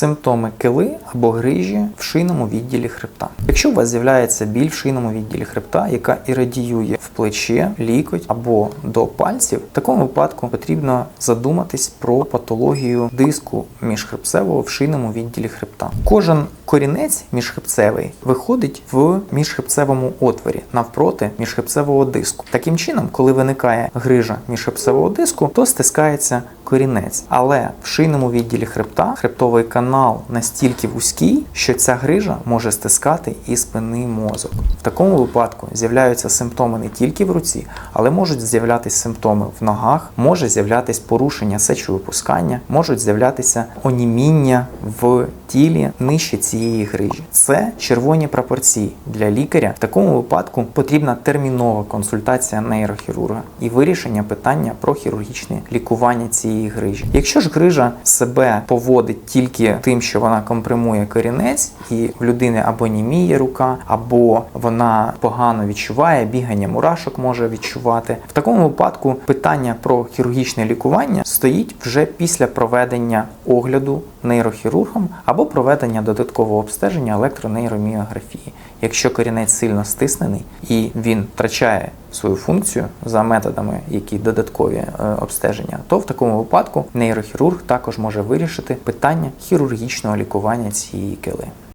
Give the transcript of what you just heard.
симптоми кили або грижі в шийному відділі хребта. Якщо у вас з'являється біль в шийному відділі хребта, яка ірадіює в плече, лікоть або до пальців, в такому випадку потрібно задуматись про патологію диску міжхребцевого в шийному відділі хребта. Кожен корінець міжхребцевий виходить в міжхребцевому отворі навпроти міжхребцевого диску. Таким чином, коли виникає грижа міжхребцевого диску, то стискається корінець. Але в шийному відділі хребта хребтовий канал настільки вузький, що ця грижа може стискати і спинний мозок. В такому випадку з'являються симптоми не тільки в руці, але можуть з'являтися симптоми в ногах, може з'являтись порушення сечовипускання, можуть з'являтися оніміння в тілі нижче цієї грижі. Це червоні прапорці для лікаря. В такому випадку потрібна термінова консультація нейрохірурга і вирішення питання про хірургічне лікування цієї грижі. Якщо ж грижа себе поводить тільки тим, що вона компримує корінець, і в людини або німіє рука, або вона погано відчуває, бігання мурашок може відчувати. В такому випадку питання про хірургічне лікування стоїть вже після проведення огляду нейрохірургом або проведення додаткового обстеження електронейроміографії. Якщо корінець сильно стиснений і він втрачає свою функцію за методами, які додаткові е, обстеження, то в такому випадку нейрохірург також може вирішити питання хірургічного лікування цієї кили.